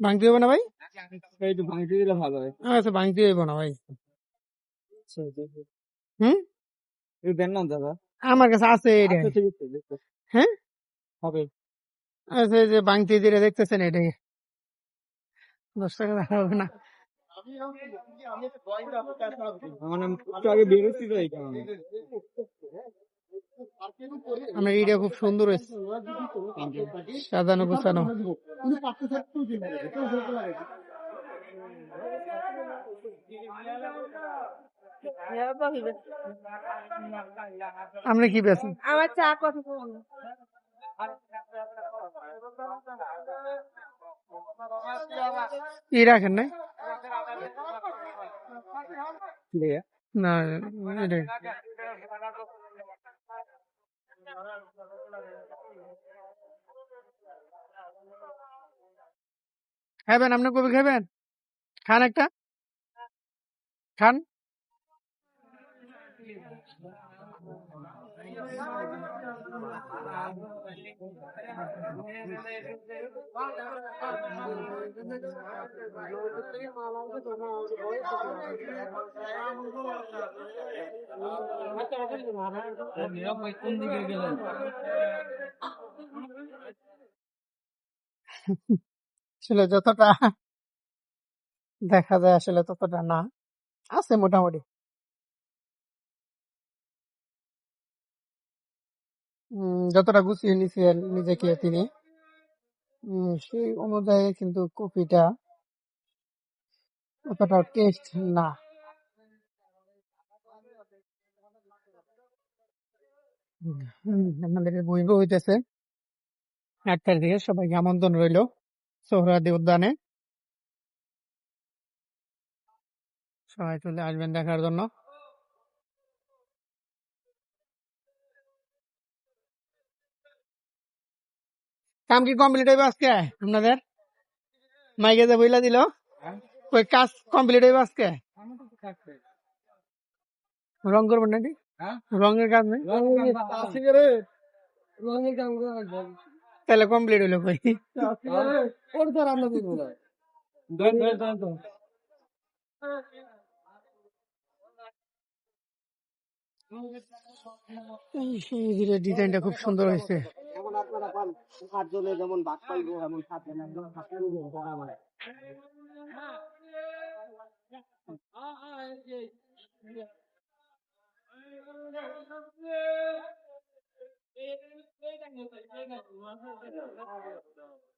ভাঙতে হবে না ভাই? একটু ভাঙতে দিলে ভালো হয় আচ্ছা ভাঙতে হবে না ভাই। হুম? দেন না দাদা। আমার কাছে আছে এটা আচ্ছা। হ্যাঁ? হবে। আচ্ছা যে ভাঙতে দিলে দেখতেছেন এটাই দশ টাকা হবে না। মানে আমার এইটা খুব সুন্দর হয়েছে। সাজানো গোছানো। আপনি কি বেছেন আমার চা কথা বলুন কি রাখেন নাই না এটাই। খাবেন আপনি কবে খাবেন খান একটা? খান? আসলে যতটা দেখা যায় আসলে ততটা না। আছে মোটামুটি। যতটা গুছিয়ে নিছে নিজেকে তিনি উম, সেই অনুযায়ী কিন্তু কফিটা অতটা টেস্ট না। আমাদের বইব হইতেছে। একটার দিকে সবাইকে আমন্ত্রণ রইল সোহরাদি উদ্যানে। সবাই চলে আসবেন দেখার জন্য। কাম কি কমপ্লিট হইবে আজকে আপনাদের? মাইকে যে বইলা দিল? ওই কাজ কমপ্লিট হইবে আজকে? রং করবেন নাকি? হ্যাঁ? রঙের কাজ নেই? আসি রঙের তাহলে কমপ্লিট হইল কই ওর তো রান্না দিব ডিজাইনটা খুব সুন্দর হয়েছে। যেমন আপনারা পান সাতজনে যেমন ভাত পাইবো এমন সাতজন একদম ভাত পাইবো الله أكبر